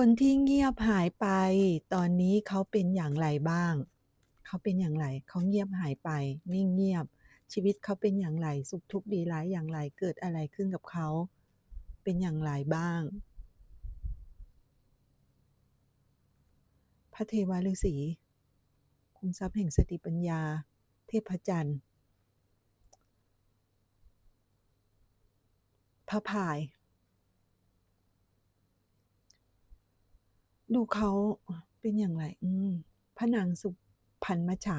คนที่เงียบหายไป ตอนนี้เขาเป็นอย่างไรบ้าง เขาเป็นอย่างไรเขาเงียบหายไปนิ่งเงียบ ชีวิตเขาเป็นอย่างไร สุขทุกข์ดีร้ายอย่างไรเกิดอะไรขึ้นกับเขา เป็นอย่างไรบ้าง?พระเทวฤาษีคุมทรัพย์แห่งสติปัญญา เทพจันทร์พระพาย ดูเขาเป็นอย่างไร อืมพระนางสุพรรณมัจฉา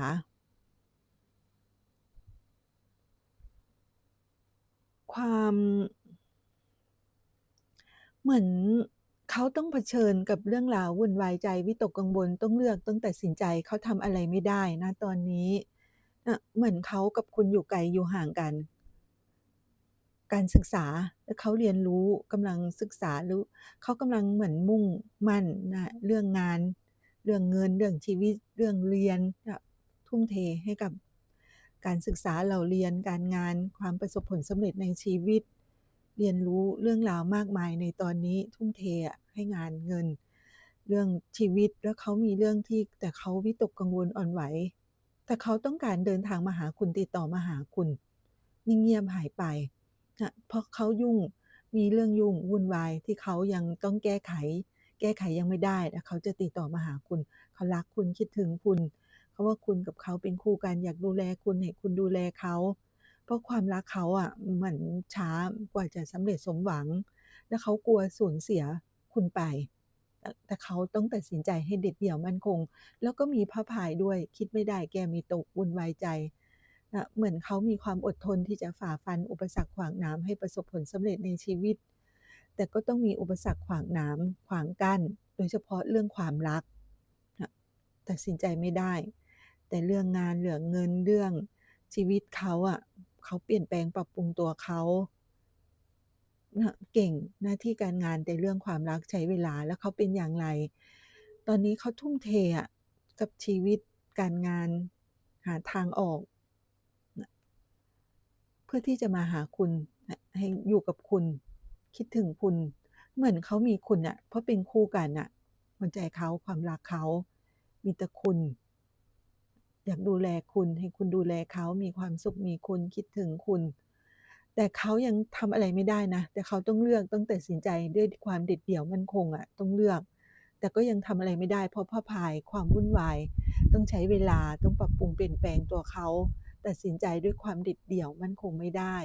ความเหมือนเขาต้องเผชิญกับเรื่องราววุ่นวายใจวิตกกังวลต้องเลือกต้องตัดสินใจเขาทำอะไรไม่ได้ณตอนนี้เหมือนเขากับคุณอยู่ไกลอยู่ห่างกัน การศึกษาและเขาเรียนรู้กำลังศึกษารู้เขากำลังเหมือนมุ่งมั่นนะเรื่องงาน เรื่องเงิน เรื่องชีวิต เรื่องเรียนจะทุ่มเทให้กับการศึกษาเล่าเรียนการงานความประสบผลสำเร็จในชีวิต เรียนรู้เรื่องราวมากมายในตอนนี้ทุ่มเทอะให้งานเงิน เรื่องชีวิตแล้วเขามีเรื่องที่แต่เขาวิตกกังวลอ่อนไหว แต่เขาต้องการเดินทางมาหาคุณติดต่อมาหาคุณนิ่งเงียบหายไป นะเพราะเขายุ่งมีเรื่องยุ่งวุ่นวายที่เขายังต้องแก้ไข แก้ไขยังไม่ได้แต่เขาจะติดต่อมาหาคุณเขารักคุณคิดถึงคุณเพราว่าคุณกับเขาเป็นคู่กันอยากดูแลคุณให้คุณดูแลเขาเพราะความรักเขาอะเหมือนช้ากว่าจะสำเร็จสมหวัง และเขากลัวสูญเสียคุณไป แต่เขาต้องตัดสินใจให้เด็ดเดี่ยวมั่นคง แล้วก็มีพระพายด้วยคิดไม่ได้แกม่ตกวุ่นวายใจ นะเหมือนเขามีความอดทนที่จะฝ่าฟันอุปสรรคขวางหนาให้ประสบผลสำเร็จในชีวิต แต่ก็ต้องมีอุปสรรคขวางหนาขวางกั้น โดยเฉพาะเรื่องความรักนะตัดสินใจไม่ได้ แต่เรื่องงานเรื่องเงินเรื่องชีวิตเขาอะเขาเปลี่ยนแปลงปรับปรุงตัวเขานะเก่งหน้าที่การงานแต่เรื่องความรักใช้เวลาแล้วเขาเป็นอย่างไร ตอนนี้เขาทุ่มเทอะกับชีวิตการงานหาทางออก เพื่อที่จะมาหาคุณให้อยู่กับคุณ คิดถึงคุณ เหมือนเขามีคุณน่ะ เพราะเป็นคู่กันน่ะหัวใจเขาความรักเขา มีแต่คุณ อยากดูแลคุณ ให้คุณดูแลเขามีความสุขมีคุณคิดถึงคุณ แต่เขายังทำอะไรไม่ได้นะ แต่เขาต้องเลือกต้องตัดสินใจด้วยความเด็ดเดี่ยวมั่นคงอะต้องเลือกแต่ก็ยังทำอะไรไม่ได้เพราะพระพายความวุ่นวาย ต้องใช้เวลาต้องปรับปรุงเปลี่ยนแปลงตัวเขา ตัดสินใจด้วยความเด็ดเดี่ยวมันคงไม่ได้